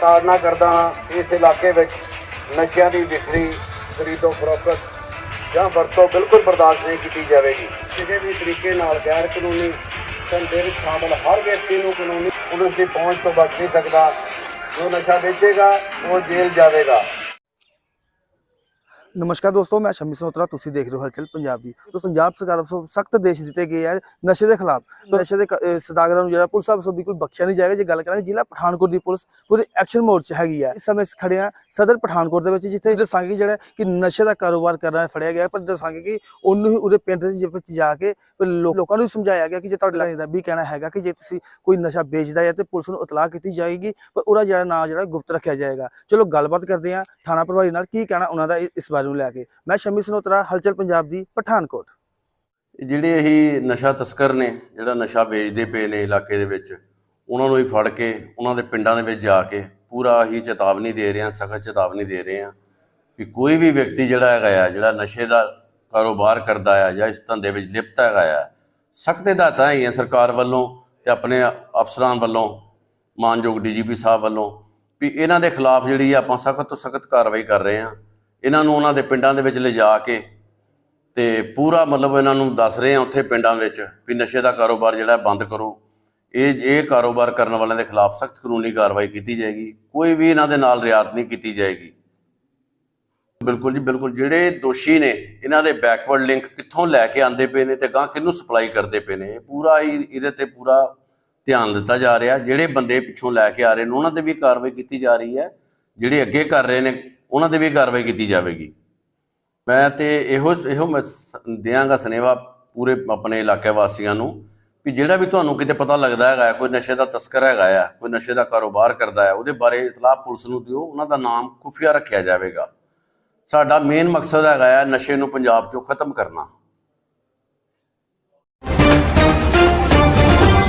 ਤਾੜਨਾ ਕਰਦਾ ਹਾਂ, ਇਸ ਇਲਾਕੇ ਵਿੱਚ ਨਸ਼ਿਆਂ ਦੀ ਵਿਕਰੀ ਖਰੀਦੋ ਫਰੋਖਤ ਜਾਂ ਵਰਤੋਂ ਬਿਲਕੁਲ ਬਰਦਾਸ਼ਤ ਨਹੀਂ ਕੀਤੀ ਜਾਵੇਗੀ। ਕਿਸੇ ਵੀ ਤਰੀਕੇ ਨਾਲ ਗੈਰ ਕਾਨੂੰਨੀ ਧੰਦੇ ਵਿੱਚ ਸ਼ਾਮਲ ਹਰ ਵਿਅਕਤੀ ਨੂੰ ਕਾਨੂੰਨੀ ਪੁਲਿਸ ਦੀ ਪਹੁੰਚ ਤੋਂ ਬਚ ਨਹੀਂ ਸਕਦਾ। ਜੋ ਨਸ਼ਾ ਵੇਚੇਗਾ, ਉਹ ਜੇਲ੍ਹ ਜਾਵੇਗਾ। ਨਮਸਕਾਰ ਦੋਸਤੋ ਮੈਂ ਸ਼ਮੀ ਸਨੋਤਰਾ ਤੁਸੀਂ ਦੇਖ ਰਹੇ ਹੋ ਹਲਚਲ ਪੰਜਾਬ ਤੋਂ ਪੰਜਾਬ ਸਰਕਾਰ ਵੱਲੋਂ ਸਖਤ ਦੇਸ਼ ਦਿੱਤੇ ਗਏ ਹੈ ਨਸ਼ੇ ਦੇ ਖਿਲਾਫ। ਨਸ਼ੇ ਦੇ ਸਦਾਗਰਾਂ ਨੂੰ ਜਿਹੜਾ ਪੁਲਿਸ ਵੱਲੋਂ ਬਿਲਕੁਲ ਬਖਸ਼ਿਆ ਨਹੀਂ ਜਾਏਗਾ। ਜੇ ਗੱਲ ਕਰਾਂਗੇ ਜ਼ਿਲ੍ਹਾ ਪਠਾਨਕੋਟ ਦੀ ਪੁਲਿਸ ਪੂਰੇ ਐਕਸ਼ਨ ਮੋਡ 'ਚ ਹੈਗੀ ਹੈ ਇਸ ਸਮੇਂ ਖੜੇ ਹਾਂ ਸਦਰ ਪਠਾਨਕੋਟ ਦੇ ਵਿੱਚ ਜਿੱਥੇ ਦੱਸਾਂਗੇ ਜਿਹੜਾ ਕਿ ਨਸ਼ੇ ਦਾ ਕਾਰੋਬਾਰ ਕਰਨਾ ਫੜਿਆ ਗਿਆ। ਪਰ ਦੱਸਾਂਗੇ ਕਿ ਉਹਨੂੰ ਹੀ ਉਹਦੇ ਪਿੰਡ ਦੇ ਵਿੱਚ ਜਾ ਕੇ ਲੋਕਾਂ ਨੂੰ ਸਮਝਾਇਆ ਗਿਆ ਕਿ ਜੇ ਤੁਹਾਡੇ ਇਹਦਾ ਵੀ ਕਹਿਣਾ ਹੈਗਾ ਕਿ ਜੇ ਤੁਸੀਂ ਕੋਈ ਨਸ਼ਾ ਵੇਚਦਾ ਹੈ ਤੇ ਪੁਲਿਸ ਨੂੰ ਇਤਲਾਹ ਕੀਤੀ ਜਾਏਗੀ ਪਰ ਉਹਦਾ ਜਿਹੜਾ ਨਾਂ ਜਿਹੜਾ ਗੁਪਤ ਰੱਖਿਆ ਜਾਏਗਾ। ਚਲੋ ਗੱਲਬਾਤ ਕਰਦੇ ਹਾਂ ਥਾਣਾ ਪ੍ਰਭਾਰੀ ਨਾਲ ਕੀ ਕਹਿਣਾ ਉਹਨਾਂ ਦਾ ਇਸ ਬਾਰੇ। ਨੂੰ ਲੈ ਕੇ। ਮੈਂ ਸ਼ਮੀ ਸਨੋਤਰਾ, ਹਲਚਲ ਪੰਜਾਬ ਦੀ, ਪਠਾਨਕੋਟ। ਜਿਹੜੇ ਇਹੀ ਨਸ਼ਾ ਤਸਕਰ ਨੇ, ਜਿਹੜਾ ਨਸ਼ਾ ਵੇਚਦੇ ਪਏ ਨੇ ਇਲਾਕੇ ਦੇ ਵਿੱਚ, ਉਹਨਾਂ ਨੂੰ ਹੀ ਫੜ ਕੇ, ਉਹਨਾਂ ਦੇ ਪਿੰਡਾਂ ਦੇ ਵਿੱਚ ਜਾ ਕੇ ਪੂਰਾ ਹੀ ਚੇਤਾਵਨੀ ਦੇ ਰਹੇ ਹਾਂ, ਸਖਤ ਚੇਤਾਵਨੀ ਦੇ ਰਹੇ ਹਾਂ ਕਿ ਕੋਈ ਵੀ ਵਿਅਕਤੀ ਜਿਹੜਾ ਹੈਗਾ ਆ, ਜਿਹੜਾ ਨਸ਼ੇ ਦਾ ਕਾਰੋਬਾਰ ਕਰਦਾ ਆ ਜਾਂ ਇਸ ਧੰਦੇ ਵਿੱਚ ਲਿਪਤ ਹੈਗਾ ਆ, ਸਖਤ ਹਦਾਇਤਾਂ ਹੈਗੀਆਂ ਸਰਕਾਰ ਵੱਲੋਂ ਤੇ ਆਪਣੇ ਅਫਸਰਾਂ ਵੱਲੋਂ, ਮਾਨਯੋਗ ਡੀਜੀਪੀ ਸਾਹਿਬ ਵੱਲੋਂ, ਵੀ ਇਹਨਾਂ ਦੇ ਖਿਲਾਫ ਜਿਹੜੀ ਆ ਆਪਾਂ ਸਖਤ ਤੋਂ ਸਖਤ ਕਾਰਵਾਈ ਕਰ ਰਹੇ ਹਾਂ। ਇਹਨਾਂ ਨੂੰ ਉਹਨਾਂ ਦੇ ਪਿੰਡਾਂ ਦੇ ਵਿੱਚ ਲਿਜਾ ਕੇ ਤੇ ਪੂਰਾ ਮਤਲਬ ਇਹਨਾਂ ਨੂੰ ਦੱਸ ਰਹੇ ਆ ਉੱਥੇ ਪਿੰਡਾਂ ਵਿੱਚ ਵੀ ਨਸ਼ੇ ਦਾ ਕਾਰੋਬਾਰ ਜਿਹੜਾ ਬੰਦ ਕਰੋ। ਇਹ ਇਹ ਕਾਰੋਬਾਰ ਕਰਨ ਵਾਲਿਆਂ ਦੇ ਖਿਲਾਫ ਸਖਤ ਕਾਨੂੰਨੀ ਕਾਰਵਾਈ ਕੀਤੀ ਜਾਏਗੀ। ਕੋਈ ਵੀ ਇਹਨਾਂ ਦੇ ਨਾਲ ਰਿਆਤ ਨਹੀਂ ਕੀਤੀ ਜਾਏਗੀ। ਬਿਲਕੁਲ ਜੀ, ਬਿਲਕੁਲ। ਜਿਹੜੇ ਦੋਸ਼ੀ ਨੇ, ਇਹਨਾਂ ਦੇ ਬੈਕਵਰਡ ਲਿੰਕ ਕਿੱਥੋਂ ਲੈ ਕੇ ਆਂਦੇ ਪਏ ਨੇ ਤੇ ਗਾਂ ਕਿਹਨੂੰ ਸਪਲਾਈ ਕਰਦੇ ਪਏ ਨੇ, ਇਹ ਪੂਰਾ ਹੀ ਇਹਦੇ ਤੇ ਪੂਰਾ ਧਿਆਨ ਦਿੱਤਾ ਜਾ ਰਿਹਾ। ਜਿਹੜੇ ਬੰਦੇ ਪਿੱਛੋਂ ਲੈ ਕੇ ਆ ਰਹੇ ਨੇ, ਉਹਨਾਂ ਤੇ ਵੀ ਕਾਰਵਾਈ ਕੀਤੀ ਜਾ ਰਹੀ ਹੈ। ਜਿਹੜੇ ਅੱਗੇ ਕਰ ਰਹੇ ਨੇ ਉਹਨਾਂ ਤੇ ਵੀ ਕਾਰਵਾਈ ਕੀਤੀ ਜਾਵੇਗੀ। ਮੈਂ ਤੇ ਇਹੋ ਇਹੋ ਮੈਂ ਦਿਆਂਗਾ ਸਨੇਵਾ ਪੂਰੇ ਆਪਣੇ ਇਲਾਕੇ ਵਾਸੀਆਂ ਨੂੰ ਵੀ ਜਿਹੜਾ ਵੀ ਤੁਹਾਨੂੰ ਕਿਤੇ ਪਤਾ ਲੱਗਦਾ ਹੈਗਾ, ਕੋਈ ਨਸ਼ੇ ਦਾ ਤਸਕਰ ਹੈਗਾ ਆ, ਕੋਈ ਨਸ਼ੇ ਦਾ ਕਾਰੋਬਾਰ ਕਰਦਾ ਹੈ ਉਹਦੇ ਬਾਰੇ ਇਤਲਾਹ ਪੁਲਿਸ ਨੂੰ ਦਿਓ, ਉਹਨਾਂ ਦਾ ਨਾਮ ਖੁਫੀਆ ਰੱਖਿਆ ਜਾਵੇਗਾ। ਸਾਡਾ ਮੇਨ ਮਕਸਦ ਹੈਗਾ ਆ ਨਸ਼ੇ ਨੂੰ ਪੰਜਾਬ ਚੋਂ ਖਤਮ ਕਰਨਾ।